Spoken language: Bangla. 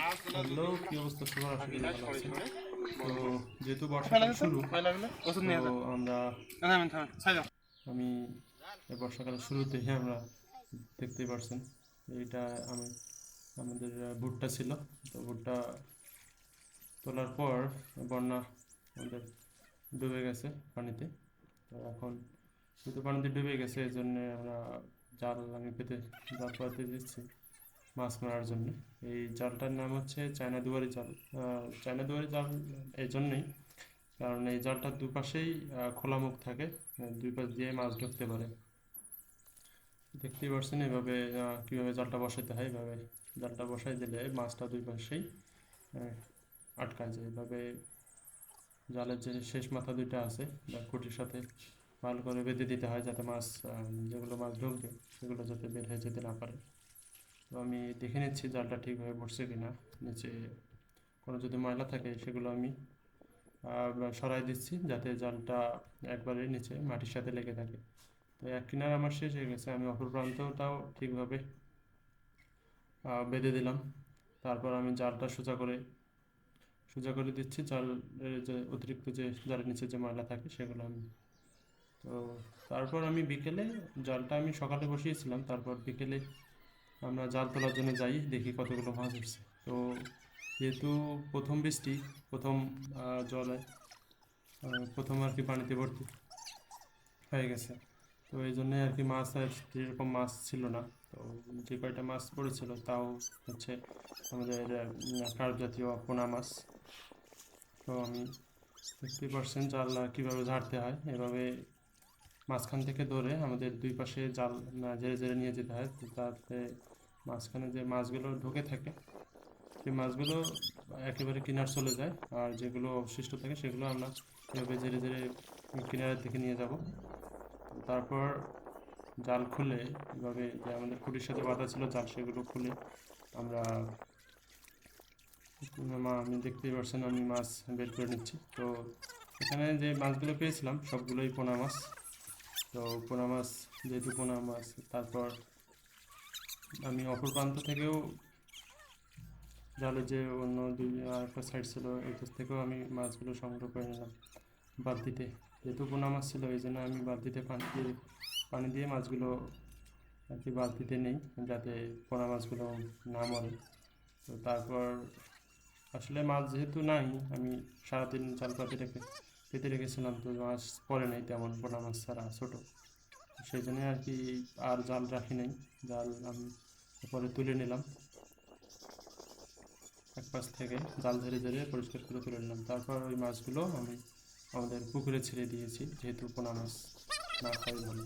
হ্যালো কি অবস্থা? সবার আশা করি ভালো আছেন তো যেহেতু বর্ষাকাল শুরু তো আমরা আমি এই বর্ষাকালের শুরুতেই আমরা দেখতেই পারছেন এইটা আমি আমাদের ভুট্টা ছিল। তো ভুট্টা তোলার পর বন্যা আমাদের ডুবে গেছে পানিতে। তো এখন যেহেতু পানিতে ডুবে গেছে এই জন্য আমরা জাল আমি পেতে জাল পাতে দিচ্ছি। মাছ মারার জন্য। এই জালটার নাম হচ্ছে চায়না দুয়ারি জাল। চায়না দুয়ারি জাল এই জন্যই কারণ এই জালটার দুপাশেই খোলা মুখ থাকে দুই পাশ দিয়ে মাছ ঢুকতে পারে। দেখতেই পারছেন এভাবে কীভাবে জালটা বসাতে হয়। এভাবে জালটা বসাই দিলে মাছটা দুই পাশেই আটকায় যায়। এভাবে জালের যে শেষ মাথা দুইটা আছে, বা খুঁটির সাথে ভালো করে বেঁধে দিতে হয়, যাতে মাছ যেগুলো মাছ ঢুকবে, সেগুলো যাতে বের হয়ে যেতে না পারে। তো আমি দেখে নিচ্ছি জালটা ঠিকভাবে বসছে কিনা। নিচে কোনো যদি ময়লা থাকে সেগুলো আমি সরাই দিচ্ছি যাতে জালটা একবারে নিচে মাটির সাথে লেগে থাকে। তো এক কিনার আমার শেষ হয়ে গেছে, আমি অপর প্রান্তটাও ঠিকভাবে বেঁধে দিলাম। তারপর আমি জালটা সোজা করে সোজা করে দিচ্ছি জালের যে অতিরিক্ত যে জালের নিচে যে ময়লা থাকে সেগুলো আমি। তো তারপর আমি বিকেলে জালটা আমি সকালে বসিয়েছিলাম, তারপর বিকেলে আমরা জাল তোলার জন্য যাই, দেখি কতগুলো মাছ উঠছে। তো যেহেতু প্রথম বৃষ্টি, প্রথম জলে প্রথম আর কি পানিতে ভর্তি হয়ে গেছে। তো এই জন্যে আর কি মাছ আর যেরকম মাছ ছিল না। তো যে কয়টা মাছ পড়েছিল তাও হচ্ছে আমাদের কার্প জাতীয় পোনা মাছ। তো আমি ফিফটি পারছেন জাল কীভাবে ঝাড়তে হয়, এভাবে মাঝখান থেকে ধরে আমাদের দুই পাশে জাল জেরে জেরে নিয়ে যেতে হয়। তাতে মাঝখানে যে মাছগুলো ঢুকে থাকে, সেই মাছগুলো একেবারে কিনার চলে যায়। আর যেগুলো অবশিষ্ট থাকে, সেগুলো আমরা এভাবে জেরে জেরে কিনারের দিকে নিয়ে যাব। তারপর জাল খুলে এভাবে যে আমাদের খুঁটির সাথে বাঁধা ছিল জাল, সেগুলো খুলে আমরা, মা, আমি দেখতেই পারছেন আমি মাছ বের করে নিচ্ছি। তো এখানে যে মাছগুলো পেয়েছিলাম, সবগুলোই পোনা মাছ। তো পোনা মাছ যেহেতু পোনা মাছ তারপর আমি অপর প্রান্ত থেকেও জালে যে অন্য দুই আরেকটা সাইড ছিল এই কাছ থেকেও আমি মাছগুলো সংগ্রহ করে নিলাম বালতিতে যেহেতু পোনা মাছ ছিল, এই জন্য আমি বালতিতে পানি দিয়ে পানি দিয়ে মাছগুলো আর কি বালতিতে নেই, যাতে পোনা মাছগুলো না মরে। তো তারপর আসলে মাছ যেহেতু নাই, আমি সারাদিন জাল পাতি রেখে পেতে রেখেছিলাম তো মাছ পরে নেই তেমন, পোনা মাছ ছাড়া, ছোটো। সেই জন্যই আর কি আর জাল রাখি নাই। জাল আমি পরে তুলে নিলাম। এক পাশ থেকে জাল ধরে ধরে পরিষ্কার করে তুলে নিলাম। তারপর ওই মাছগুলো আমি আমাদের পুকুরে ছেড়ে দিয়েছি, যেহেতু পোনা মাছ না খাই ভালো